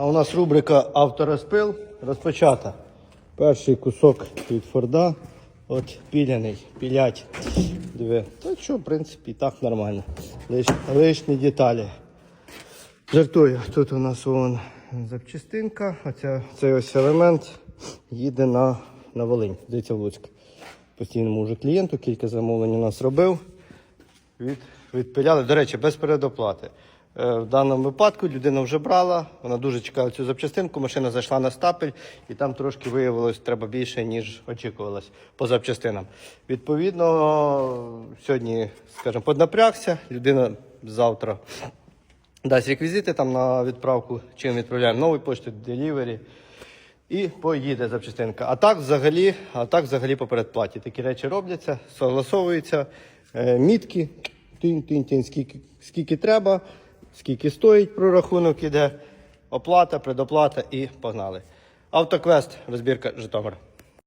А у нас рубрика Авторозпил розпочата. Перший кусок від Форда. От піляний, пілять. Диви. Та що, в принципі, так нормально. Лиш, лишні деталі. Жартую, тут у нас вон запчастинка, оця, цей ось елемент їде на, на Волинь, здається, в Луцьк. Постійному вже клієнту, кілька замовлень у нас робив. Від, відпиляли, до речі, без передоплати. Е, В даному випадку людина вже брала, вона дуже чекала цю запчастинку, машина зайшла на стапель і там трошки виявилось, треба більше, ніж очікувалось по запчастинам. Відповідно, сьогодні, скажімо, поднапрягся, людина завтра дасть реквізити там на відправку, чим відправляємо новий пошту, делівері. І поїде запчастинка. А так взагалі, а так взагалі по передплаті. Такі речі робляться, согласовуються, е, мітки, тинь-тинь-тинь, скільки, скільки треба, скільки стоїть прорахунок іде, оплата, предоплата і погнали. Автоквест, розбірка Житомир.